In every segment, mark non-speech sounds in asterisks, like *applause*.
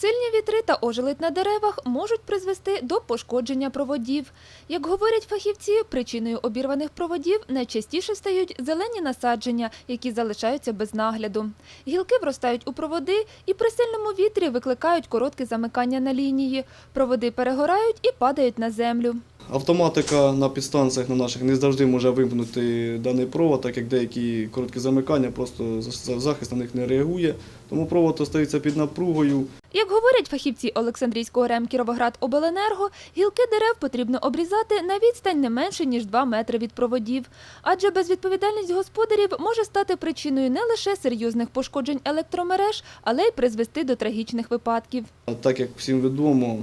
Сильні вітри та ожеледь на деревах можуть призвести до пошкодження проводів. Як говорять фахівці, причиною обірваних проводів найчастіше стають зелені насадження, які залишаються без нагляду. Гілки вростають у проводи і при сильному вітрі викликають коротке замикання на лінії. Проводи перегорають і падають на землю. Автоматика на підстанціях на наших не завжди може вимкнути даний провод, так як деякі короткі замикання, просто за- захист на них не реагує. Тому провод остається під напругою. Як говорять фахівці Олександрійського РЕМ Кіровоград Обленерго, гілки дерев потрібно обрізати на відстань не менше, ніж 2 метри від проводів. Адже безвідповідальність господарів може стати причиною не лише серйозних пошкоджень електромереж, але й призвести до трагічних випадків. Так як всім відомо,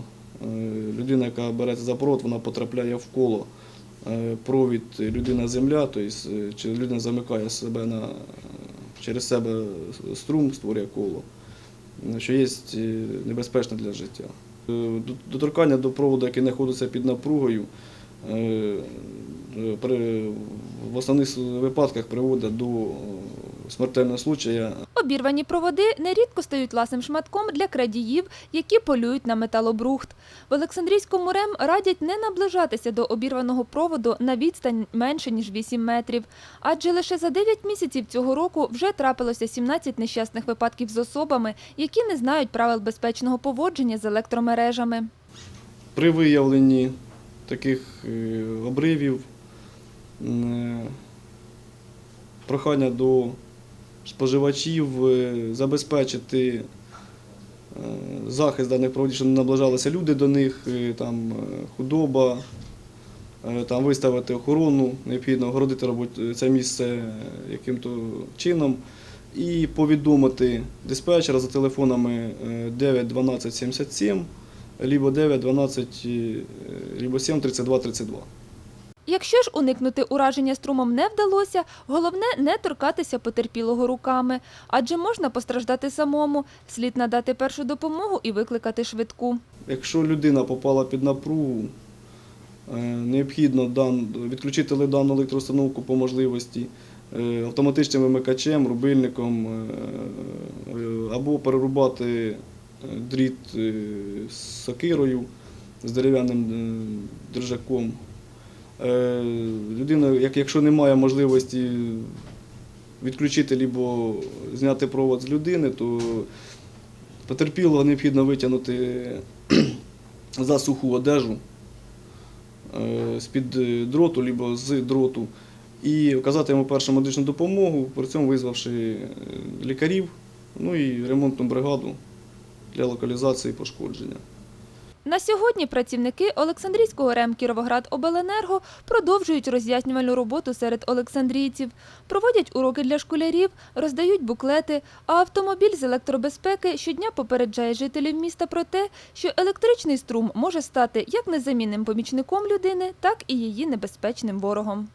людина, яка береться за провод, вона потрапляє в коло. Е, Провід людина-земля, тобто е, людина замикає себе на, е, через себе струм, створює коло, е, що є е, небезпечно для життя. Е, до- Доторкання до проводу, який знаходиться під напругою, е, е, в основних випадках приводить до е, смертельного случая Обірвані проводи нерідко стають ласим шматком для крадіїв, які полюють на металобрухт. В Олександрійському РЕМ радять не наближатися до обірваного проводу на відстань менше, ніж 8 метрів. Адже лише за 9 місяців цього року вже трапилося 17 нещасних випадків з особами, які не знають правил безпечного поводження з електромережами. При виявленні таких е, обривів е, прохання до споживачів е, забезпечити е, захист даних проводів, щоб не наближалися люди до них, е, там, худоба, там, виставити охорону, необхідно огородити це місце яким-то чином. І повідомити диспетчера за телефонами е, 9 12 77 либо 9 12, е, либо 7 32 32. Якщо ж уникнути ураження струмом не вдалося, головне не торкатися потерпілого руками, адже можна постраждати самому. Слід надати першу допомогу і викликати швидку. Якщо людина попала під напругу, е, необхідно відключити дану електроустановку по можливості е, автоматичним вимикачем, рубильником е, або перерубати дріт з сокирою, з дерев'яним держаком. Е, Людина, якщо немає можливості відключити або зняти провод з людини, то потерпілого необхідно витягнути *clears throat* за суху одежу е, з-під е, дроту, або з дроту, і оказати йому першу медичну допомогу, при цьому визвавши лікарів, ну і ремонтну бригаду для локалізації пошкодження. На сьогодні працівники Олександрійського РЕМ Кіровоград Обленерго продовжують роз'яснювальну роботу серед олександрійців, проводять уроки для школярів, роздають буклети, а автомобіль з електробезпеки щодня попереджає жителів міста про те, що електричний струм може стати як незамінним помічником людини, так і її небезпечним ворогом.